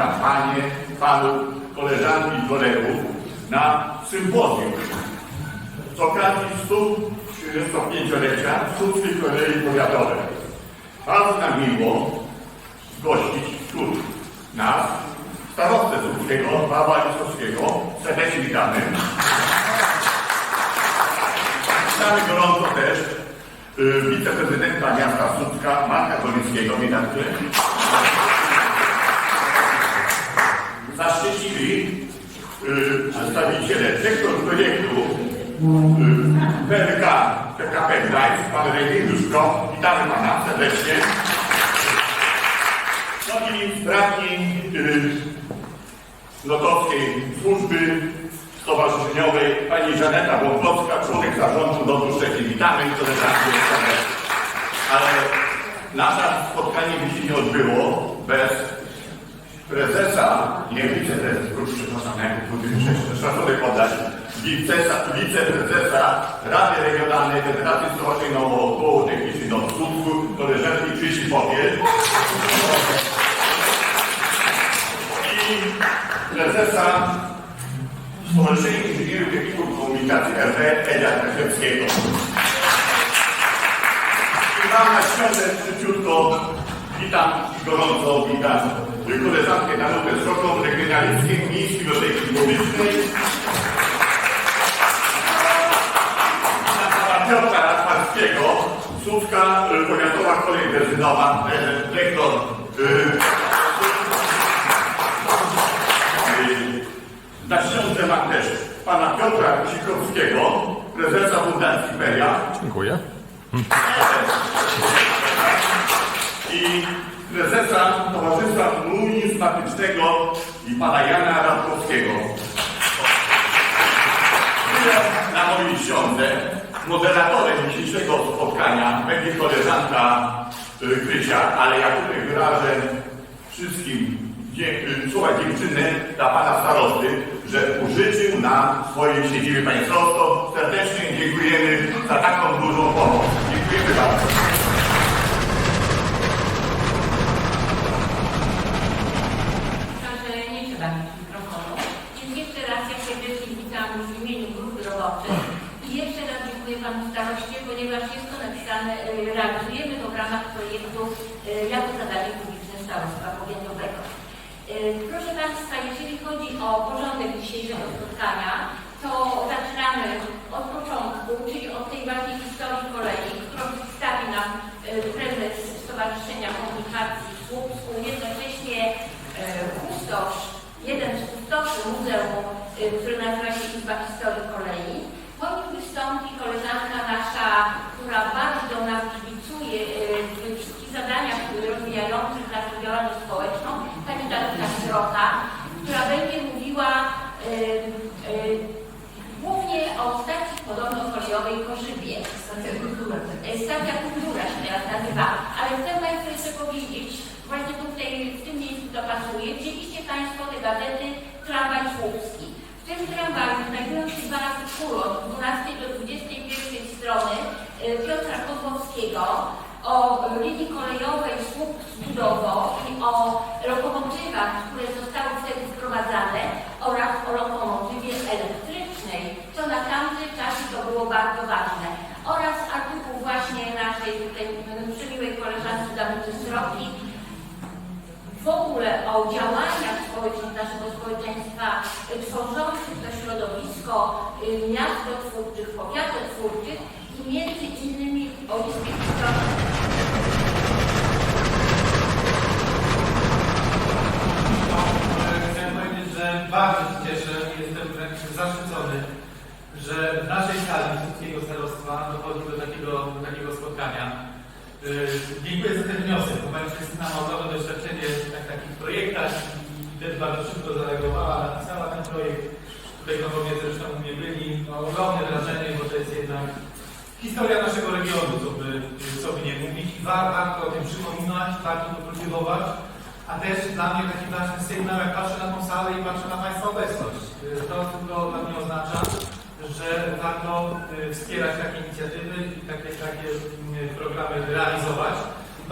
witam Panie, Panów, koleżanki i kolegów na sympozjum z okazji 135-lecia Słupskiej Kolei Powiatowej. Bardzo nam miło gościć tu nas, starostę Słupskiego, Pawła Lisowskiego. Serdecznie witamy. Witamy gorąco też y, wiceprezydenta miasta Słupska, Marka Golickiego. Witam Cię. Zaszczycili y, przedstawiciele sektor projektu y, PLK PKP Gdańsk, pan Rejniuszko. Witamy Pana serdecznie. No i radni y, Lotowskiej Służby Stowarzyszeniowej pani Żaneta Błąkowska, członek zarządu Lotu Szczecin. Witamy koleżanki. Ale nasze spotkanie by się nie odbyło bez prezesa, nie wiceprezes, przepraszam, jak szacunek podać, wicesa, wiceprezesa Rady Regionalnej Federacji Stowarzyszeń Około Technicznej do Słupsku, koleżanki Krzysi Popiel i prezesa Stowarzyszenia Inżynierów Techników Komunikacji RP Elia Kraszewskiego. I mam na świątek szybciutko witam gorąco witam koleżankę Danutę Szoką, regionalistkę Miejskiej Biblioteki Publicznej. Piotra Radwarskiego, Słupska, y, Powiatowa Kolej Benzynowa, y, dyrektor y, Na książce mam też pana Piotra Sikowskiego, prezesa Fundacji Peria Dziękuję. i prezesa Towarzystwa Numizmatycznego i pana Jana Radkowskiego. Tyle na mojej książce. Moderatorem dzisiejszego spotkania będzie koleżanka y, Krycia, ale ja tutaj wyrażę wszystkim y, słowa dziewczyny dla pana starosty, że użyczył nam swojej siedziby państwowo. Serdecznie dziękujemy za taką dużą pomoc. Dziękujemy bardzo. Ponieważ napisane, e, realizujemy to w ramach projektu e, jako zadanie publiczne Starostwa Powiatowego. E, Proszę Państwa, jeżeli chodzi o porządek dzisiejszego spotkania, to zaczynamy od początku, czyli od tej ważnej historii kolei, którą przedstawi nam e, prezes Stowarzyszenia Komunikacji Słupsku, jednocześnie e, kustosz, jeden z kustoszy muzeum, który nazywa się Izba Historii Kolei. Po nim wystąpi koleżanka nasza, która bardzo nam kibicuje w wszystkich zadaniach rozwijających naszą działalność społeczną, pani Danuta Syrota, która będzie mówiła e, e, Głównie o stacji podobno-kolejowej w Koszybie. Stacja Kultura. Stacja Kultura się teraz nazywa. Ale chcę Państwu jeszcze powiedzieć, właśnie tutaj w tym miejscu to pasuje. Wzięliście Państwo te gazety Tramwaj Słupski. W tym tramwaju znajdują się dwa razy kulot, od 12 do 21 strony y, Piotra Kozłowskiego o linii kolejowej Słup-Studowo i o lokomotywach, które zostały wtedy wprowadzane oraz o lokomotywie elektrycznej, co na tamty czas to było bardzo ważne. Oraz artykuł właśnie naszej tutaj mm, przemiłej koleżanki Danuty Sroki w ogóle o działaniach społecznych naszego społeczeństwa y, tworzących to środowisko y, miastotwórczych, powiatotwórczych i między innymi o. Chciałem powiedzieć, że bardzo się cieszę i jestem wręcz zaszczycony, że w naszej sali Wszystkiego Starostwa dochodzi do takiego, takiego spotkania. Yy, Dziękuję za ten wniosek, bo pani Krystyna ma ogromne doświadczenie w tak, takich projektach i też bardzo szybko zareagowała, napisała ten projekt. Tutaj panowie zresztą mnie byli. Ma ogromne wrażenie, bo to jest jednak historia naszego regionu, co by, co by nie mówić. I wa- warto o tym przypominać, warto to kultywować. A też dla mnie taki ważny sygnał, jak patrzę na tą salę i patrzę na Państwa obecność. Y, To tylko dla mnie oznacza, że warto y, wspierać takie inicjatywy i takie, takie y, programy realizować.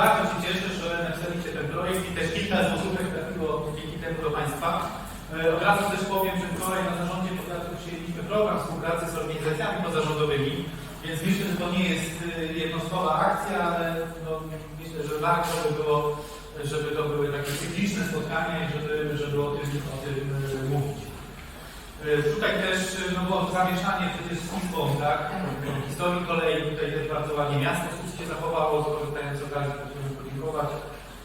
Bardzo się cieszę, że napisaliście ten projekt i też kilka złotówek trafiło dzięki weekendu do Państwa. E, Od razu też powiem, że wczoraj na zarządzie powiatu przyjęliśmy program współpracy z organizacjami pozarządowymi, więc myślę, że to nie jest e, jednostkowa akcja, ale no, myślę, że warto by było, żeby to były takie cykliczne spotkania i żeby, żeby o tym, o tym Tutaj też e, no, było zamieszanie przecież z Wisłą, tak? Historii kolei tutaj też bardzo ładnie miasto Słupskie zachowało, korzystając z okazji, chciałbym podziękować,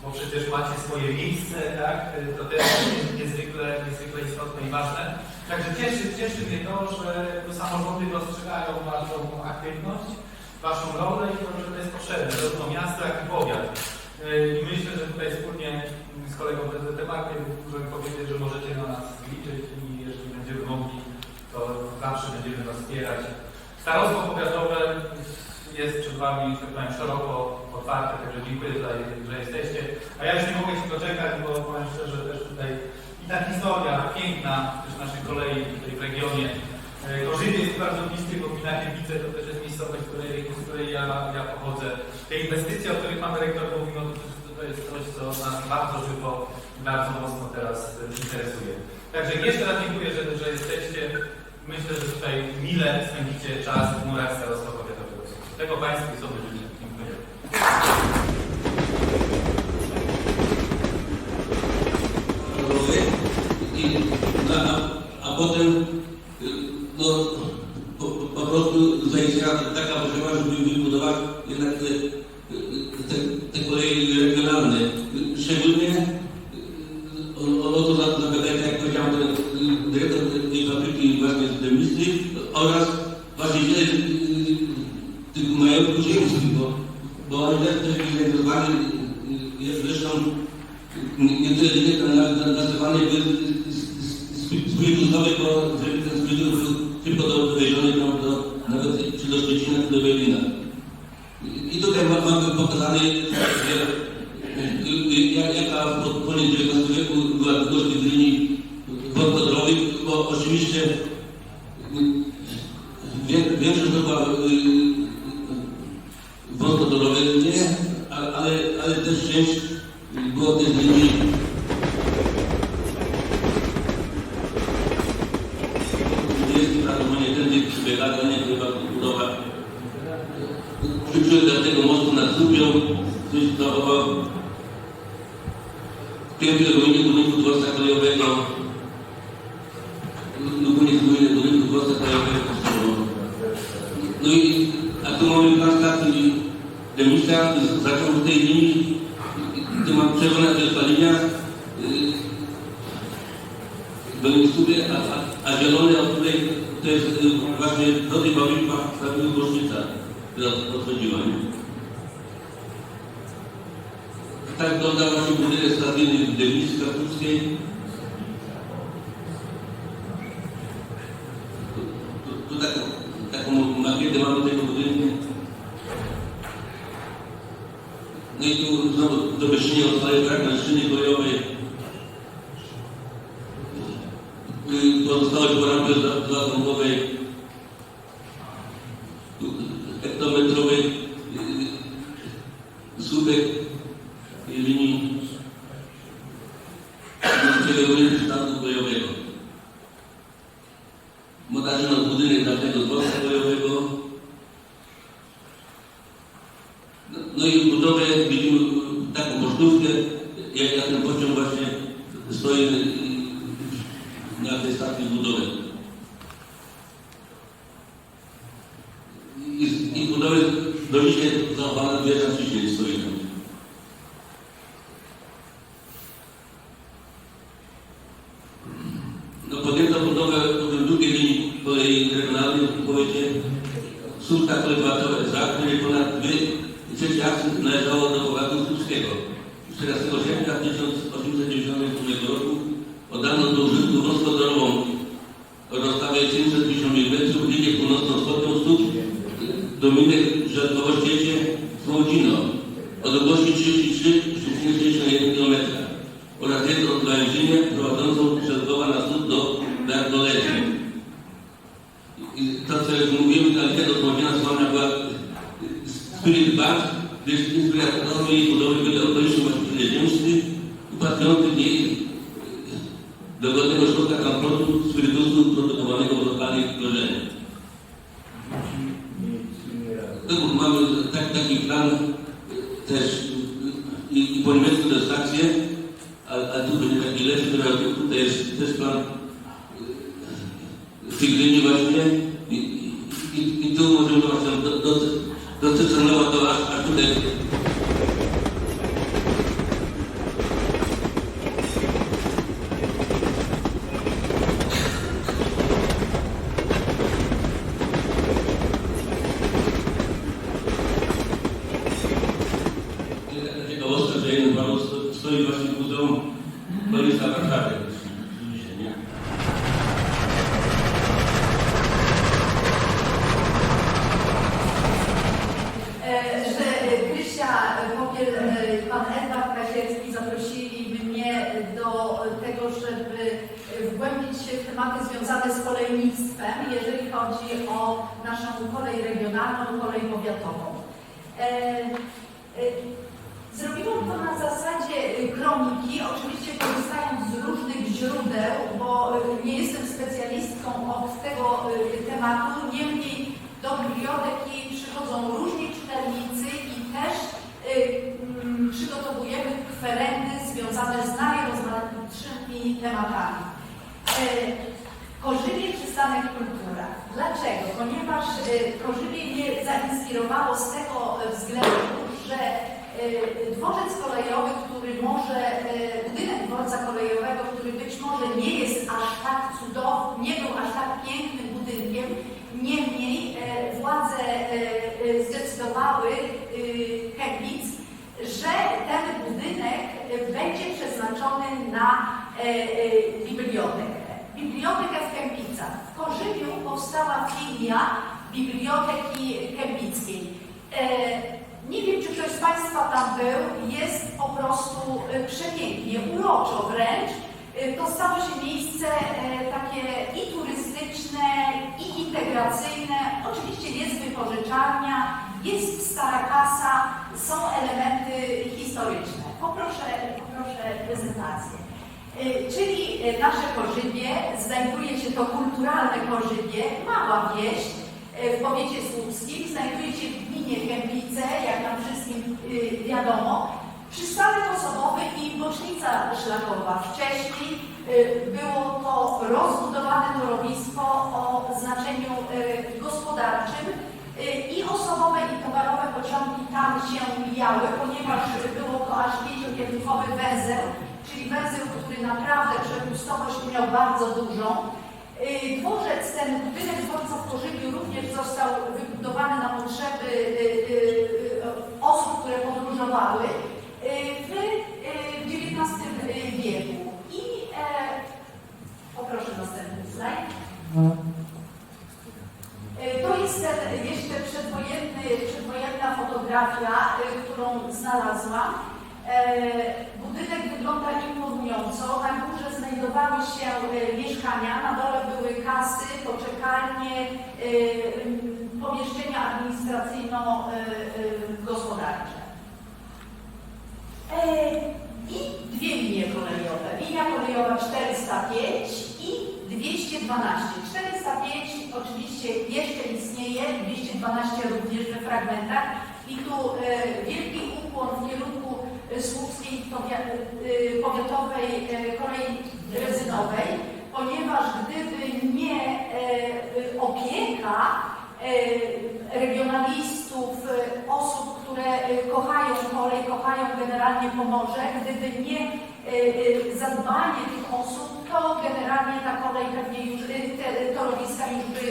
bo przecież macie swoje miejsce, tak? E, To też jest niezwykle, niezwykle istotne i ważne. Także cieszy, cieszy mnie to, że samorządy dostrzegają Waszą aktywność, Waszą rolę i to, że to jest potrzebne, zarówno miasto, jak i powiat. E, I myślę, że tutaj wspólnie z kolegą prezydentem Markiem możemy powiedzieć, że możecie na nas liczyć i jeżeli będziemy mogli, to zawsze będziemy Was wspierać. Starostwo powiatowe jest przed Wami, że tak powiem, szeroko otwarte, także dziękuję, że, że jesteście. A ja już nie mogę się doczekać, bo powiem szczerze, też tutaj i ta historia piękna też naszej kolei tutaj w regionie. E, Korzywie jest bardzo bliskie, bo gmina Chębice to też jest miejscowość, z której, z której ja, ja pochodzę. Te inwestycje, o których Pan Dyrektor mówił, no to, to, to jest coś, co nas bardzo żywo bardzo mocno teraz interesuje. Także jeszcze raz dziękuję, że, że jesteście. Myślę, że tutaj mile spędzicie czas w murach Starostwa Powiatowego. Tego Państwu i sobie życzę. Dziękuję. a potem y, no, po, po prostu zaistniała taka potrzeba, żeby wybudować jednak te, y, te, te koleje regionalne. Y, Szczególnie y, o, o to za- zapytać, jak powiedział ten y, dyrektor tej fabryki właśnie z Demisty oraz właściciele y, tych majątków ziemskich, bo, bo oni też też byli zainteresowani, y, y, zresztą niektóre linie tam nawet na- nazywane były zbytuzowe, bo żeby ten zbytów był tylko do dowieziony tam do, nawet czy do Szczecina, czy do Berlina. I- I tutaj ma- mamy pokazane, że y, y, jak- jaka pod koniec XIX wieku była długość tych linii wątkodrowych, bo oczywiście y, wie- większość to była y, wątkodrowe linie, ale, ale, ale też część było linii jest prawdopodobnie tędy przebiegała, nie chyba budowa. Przyszedł do tego mostu nad Zubią, coś zachował pierwszy ruiny budynku dworca kolejowego, lub koniec ruiny budynku dworca kolejowego. No i a tu mamy plan taki demista, zaczął w tej linii, tu mam czerwona to jest ta linia, y, będą sobie, a, a, a zielone od tutaj to jest y, właśnie do tej fabryki fabryki Bożnica, która odchodziła. Tak wygląda właśnie budynek stacyjny w Dewnicy Kartuskiej. Tu, tu, tu taką, taką makietę mamy tego budynku. No i tu znowu do Beszynie odstaje fragment szyny kolejowej. Y, Pozostałość po rampie dwuatomowej hektometrowy y, słupek linii przegadujący kształtu kolejowego. Montażyno budynek dawnego dworca kolejowego. No, no i budowę widzimy taką kosztówkę, jak, jak ten pociąg właśnie stoi na tej stacji budowy. I, i budowy do dzisiaj zachowana wieża wcześniej stoi tam. No podjęto budowę potem drugiej linii kolei regionalnej w powiecie Sulta Kolebatowa S.A., której ponad dwie akcji należało do powiatu słupskiego. 14 sierpnia 1898 roku oddano do użytku gospodarową o rozstawie 750 mm linię północno-wschodnią stóp dominek rzadkowościecie plan y, też y, i, i po niemiecku to jest stacje, a, a tu będzie taki lepszy, który tutaj jest też plan y, w tej gminie właśnie i, i, i, i tu możemy właśnie do, do, docentrować to aż, aż tutaj Taka ciekawostka, że jeden pan sto- stoi właśnie w Muzeum Borysa w Warszawie. Dzisiaj, nie? E, że Krysia Popiel, e, pan Edward Kasiewski zaprosili mnie do tego, żeby wgłębić się w tematy związane z kolejnictwem, jeżeli chodzi o naszą kolej regionalną, kolej powiatową. E, e, Zrobiłam to na zasadzie kroniki, oczywiście korzystając z różnych źródeł, bo e, nie jestem specjalistką od tego e, tematu, niemniej do biblioteki przychodzą różni czytelnicy i też e, mm, przygotowujemy kwerendy związane z najrozmaitszymi tematami. E, Korzywie przystanek kultura. Dlaczego? Ponieważ e, Korzywie mnie zainspirowało z tego względu, że e, dworzec kolejowy, który może, budynek dworca kolejowego, który być może nie jest aż tak cudowny, nie był aż tak pięknym budynkiem, niemniej władze zdecydowały że ten budynek będzie przeznaczony na e, e, bibliotekę. Bibliotekę w Kępicach. W Korzywiu powstała filia Biblioteki Kępickiej. E, nie wiem, czy ktoś z Państwa tam był. Jest po prostu przepięknie, uroczo wręcz. To stało się miejsce takie i turystyczne, i integracyjne. Oczywiście jest wypożyczalnia, jest stara kasa, są elementy historyczne. Poproszę, poproszę prezentację. Y, Czyli y, nasze Korzywie, znajduje się to kulturalne Korzywie, mała wieś y, w powiecie słupskim, znajduje się w gminie Kępice, jak nam wszystkim wiadomo. Przystanek osobowy i bocznica szlakowa. Wcześniej było to rozbudowane torowisko o znaczeniu gospodarczym i osobowe i towarowe pociągi tam się mijały, ponieważ było to aż pięciokierunkowy węzeł, czyli węzeł, który naprawdę przepustowość miał bardzo dużą. Y, Dworzec, ten budynek dworca w Korzywiu również został wybudowany na potrzeby y, y, y, osób, które podróżowały y, w y, XIX wieku. I e, poproszę następny slajd. Y, To jest jeszcze przedwojenna fotografia, y, którą znalazłam. E, Budynek wygląda imponująco. Na górze znajdowały się e, mieszkania, na dole były kasy, poczekalnie, e, pomieszczenia administracyjno-gospodarcze. E, I dwie linie kolejowe. Linia kolejowa 405 i 212. 405 oczywiście jeszcze istnieje, 212 również we fragmentach. I tu e, wielki ukłon w kierunku e, słupskiej e, powiatowej kolei rezynowej, ponieważ gdyby nie opieka regionalistów, osób, które kochają kolej, kochają generalnie Pomorze, gdyby nie zadbanie tych osób, to generalnie ta kolej pewnie już, te torowiska już by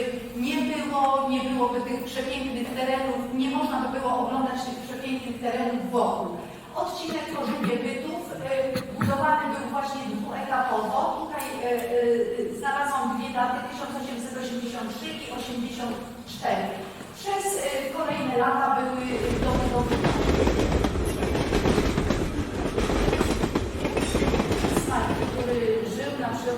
nie było, nie byłoby tych przepięknych terenów, nie można by było oglądać tych przepięknych terenów wokół. Odcinek Korzybie Bytów e, budowany był właśnie dwuetapowo. Tutaj e, e, znalazłam dwie daty, 1883 i 84. Przez kolejne lata były dobudowywane. Smak, który e,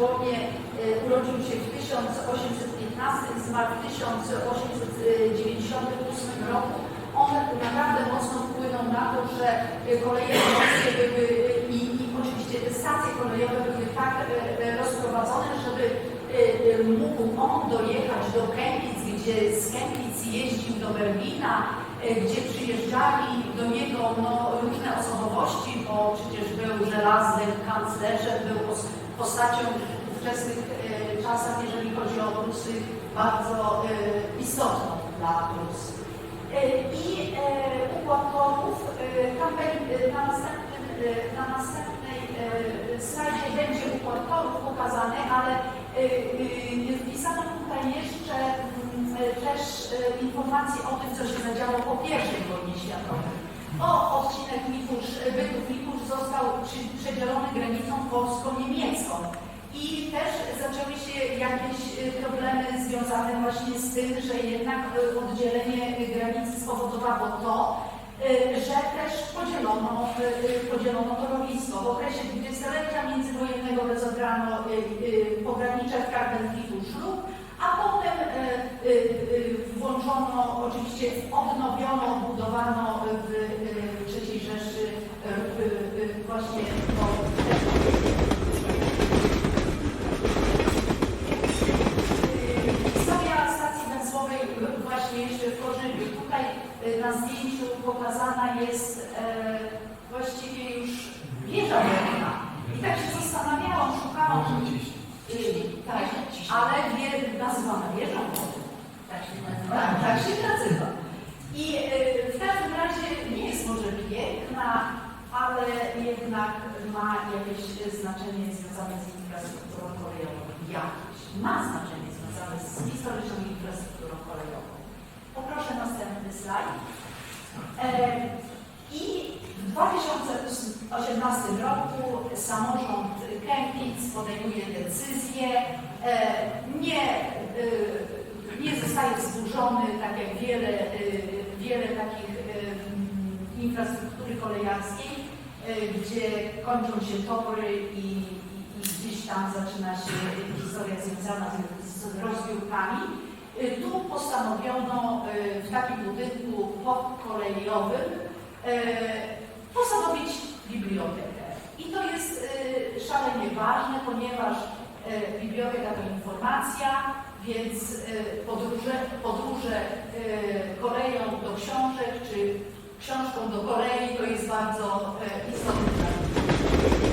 urodził się w 1815, zmarł w 1898 roku. On naprawdę mocno wpłynął na to, że e, koleje morskie były e, i, i oczywiście te stacje kolejowe były tak e, e, rozprowadzone, dojechać do Kępic, gdzie z Kępic jeździł do Berlina, e, gdzie przyjeżdżali do niego no, różne osobowości, bo przecież był żelaznym kanclerzem, był postacią w ówczesnych e, czasach, jeżeli chodzi o Prusy, bardzo e, istotną dla Prus. E, I e, układ e, na, następnym, na następnej e, slajdzie będzie układ torów pokazany, ale e, e, wpisano tutaj jeszcze mm, też informacje o tym, co się zadziało po I wojnie światowej. O odcinek Mikusz, Bytów Mikusz został przedzielony granicą polsko-niemiecką. I też zaczęły się jakieś y, problemy związane właśnie z tym, że jednak y, oddzielenie granicy spowodowało to, że też podzielono, podzielono torowisko. W okresie dwudziestolecia międzywojennego rozebrano y, pogranicze w Karbenflitu Szluk, a potem y, y, y, włączono, oczywiście odnowiono, budowano w y, III Rzeszy y, y, y, właśnie to Historia stacji węzłowej właśnie jeszcze w Korzyniu. Tutaj y, na zdjęciu pokazana jest e, właściwie już wieża wodna. I tak się zastanawiałam, szukałam. Y, tak, ale nie nazywana wieżą wodną. Tak się nazywa. Tak, tak się nazywa. I y, w każdym razie nie jest może piękna, ale jednak ma jakieś znaczenie związane z infrastrukturą kolejową. Jakieś. Ma znaczenie związane z historyczną infrastrukturą kolejową. Poproszę następny slajd. E, I w 2018 roku samorząd Kępic podejmuje decyzję, e, nie, e, nie zostaje wzburzony, tak jak wiele, wiele takich infrastruktury kolejarskiej, gdzie kończą się tory i gdzieś tam zaczyna się historia związana z, z rozbiórkami. E, Tu postanowiono e, w takim budynku podkolejowym e, postanowić bibliotekę. I to jest szalenie ważne, ponieważ biblioteka to informacja, więc podróże, podróże koleją do książek czy książką do kolei to jest bardzo istotne.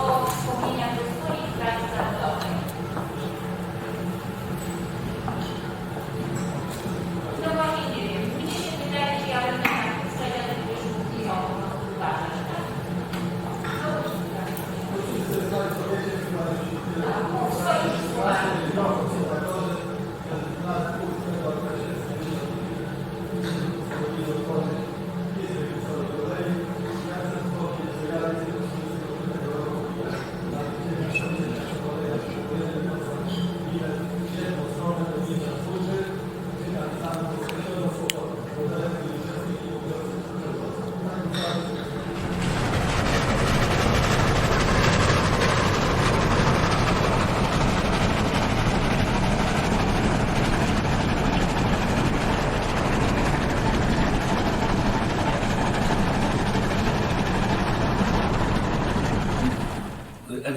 O wspomnieniach ze swoich prac zawodowych. No właśnie nie wiem, mnie się wydaje, że ja bym tak przedstawiać już mówiła o uważać, tak? No, swoich słowach.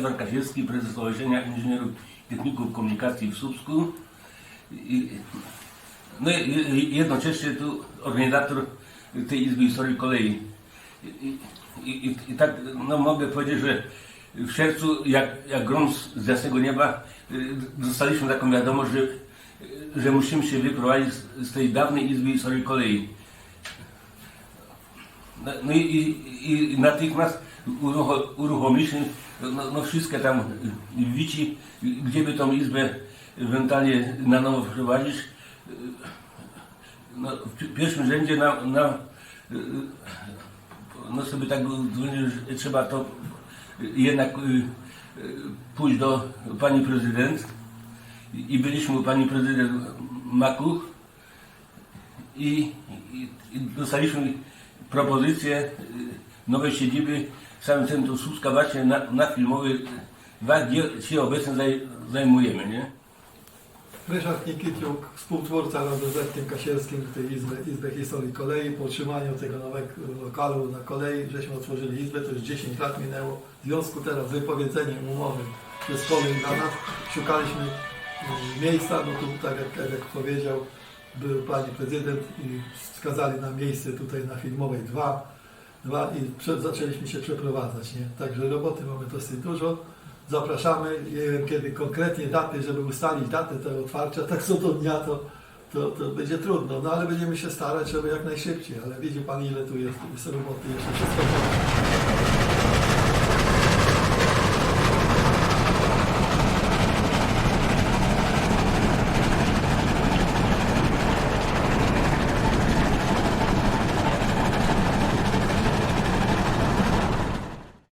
Edward Kazielski, prezes Stowarzyszenia Inżynierów Techników Komunikacji w Słupsku. I, no i jednocześnie tu organizator tej Izby Historii Kolei. I, i, i, tak no, mogę powiedzieć, że w czerwcu, jak, jak grom z jasnego nieba, y, dostaliśmy taką wiadomość, że, że musimy się wyprowadzić z, z tej dawnej Izby Historii Kolei. No, no i, i, i natychmiast uruchomiliśmy no, no wszystkie tam wici, gdzie by tą izbę ewentualnie na nowo wprowadzić. No, w pi- pierwszym rzędzie na, na no sobie tak że trzeba to jednak y, pójść do pani prezydent i byliśmy u pani prezydent Makuch i, i, i dostaliśmy propozycję y, nowej siedziby samym centrum Słupska właśnie na, na filmowy, wa- gdzie się obecnie zaj, zajmujemy, nie? Ryszard Nikitiuk, współtwórca razem z Zetkiem Kasielskim tej Izby, Izby Historii Kolei. Po utrzymaniu tego nowego lokalu na kolei, żeśmy otworzyli Izbę, to już 10 lat minęło. W związku teraz z wypowiedzeniem umowy przez kolej dla nas, szukaliśmy mm, miejsca, no tu tak jak Edek powiedział, był pani prezydent i wskazali nam miejsce tutaj na Filmowej 2, dwa i prze, zaczęliśmy się przeprowadzać. Nie? Także roboty mamy dosyć dużo. Zapraszamy, nie wiem kiedy konkretnie daty, żeby ustalić datę tego otwarcia, tak co do dnia to, to, to będzie trudno, no ale będziemy się starać, żeby jak najszybciej, ale widzi Pan ile tu jest, jest roboty jeszcze wszystko.